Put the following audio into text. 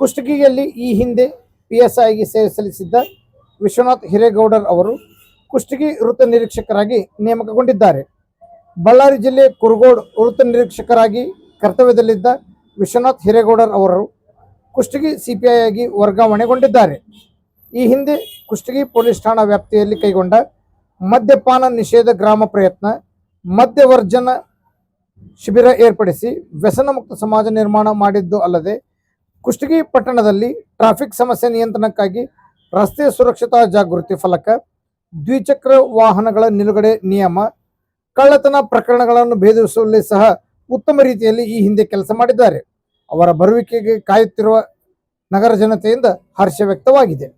ಕುಷ್ಟಗಿಯಲ್ಲಿ ಈ ಹಿಂದೆ P S ಐಗೆ ಸೇವೆ ಸಲ್ಲಿಸಿದ್ದ ವಿಶ್ವನಾಥ್ ಹಿರೇಗೌಡರ್ ಅವರು ಕುಷ್ಟಗಿ ವೃತ್ತ ನಿರೀಕ್ಷಕರಾಗಿ ನೇಮಕಗೊಂಡಿದ್ದಾರೆ. ಬಳ್ಳಾರಿ ಜಿಲ್ಲೆ ಕುರುಗೋಡ್ ವೃತ್ತ ನಿರೀಕ್ಷಕರಾಗಿ ಕರ್ತವ್ಯದಲ್ಲಿದ್ದ ವಿಶ್ವನಾಥ್ ಹಿರೇಗೌಡರ್ ಅವರು ಕುಷ್ಟಗಿ ಸಿಪಿಐ ಆಗಿ ವರ್ಗಾವಣೆಗೊಂಡಿದ್ದಾರೆ. ಈ ಹಿಂದೆ ಕುಷ್ಟಗಿ ಪೊಲೀಸ್ ಠಾಣಾ ವ್ಯಾಪ್ತಿಯಲ್ಲಿ ಕೈಗೊಂಡ ಮದ್ಯಪಾನ ನಿಷೇಧ ಗ್ರಾಮ ಪ್ರಯತ್ನ, ಮದ್ಯವರ್ಜನ ಶಿಬಿರ ಏರ್ಪಡಿಸಿ ವ್ಯಸನ ಮುಕ್ತ ಸಮಾಜ ನಿರ್ಮಾಣ ಮಾಡಿದ್ದು ಅಲ್ಲದೆ ಕುಷ್ಟಗಿ ಪಟ್ಟಣದಲ್ಲಿ ಟ್ರಾಫಿಕ್ ಸಮಸ್ಯೆ ನಿಯಂತ್ರಣಕ್ಕಾಗಿ ರಸ್ತೆ ಸುರಕ್ಷತಾ ಜಾಗೃತಿ ಫಲಕ, ದ್ವಿಚಕ್ರ ವಾಹನಗಳ ನಿಲುಗಡೆ ನಿಯಮ, ಕಳ್ಳತನ ಪ್ರಕರಣಗಳನ್ನು ಭೇದಿಸುವಲ್ಲಿ ಸಹ ಉತ್ತಮ ರೀತಿಯಲ್ಲಿ ಈ ಹಿಂದೆ ಕೆಲಸ ಮಾಡಿದ್ದಾರೆ. ಅವರ ಬರುವಿಕೆಗೆ ಕಾಯುತ್ತಿರುವ ನಗರ ಜನತೆಯಿಂದ ಹರ್ಷ ವ್ಯಕ್ತವಾಗಿದೆ.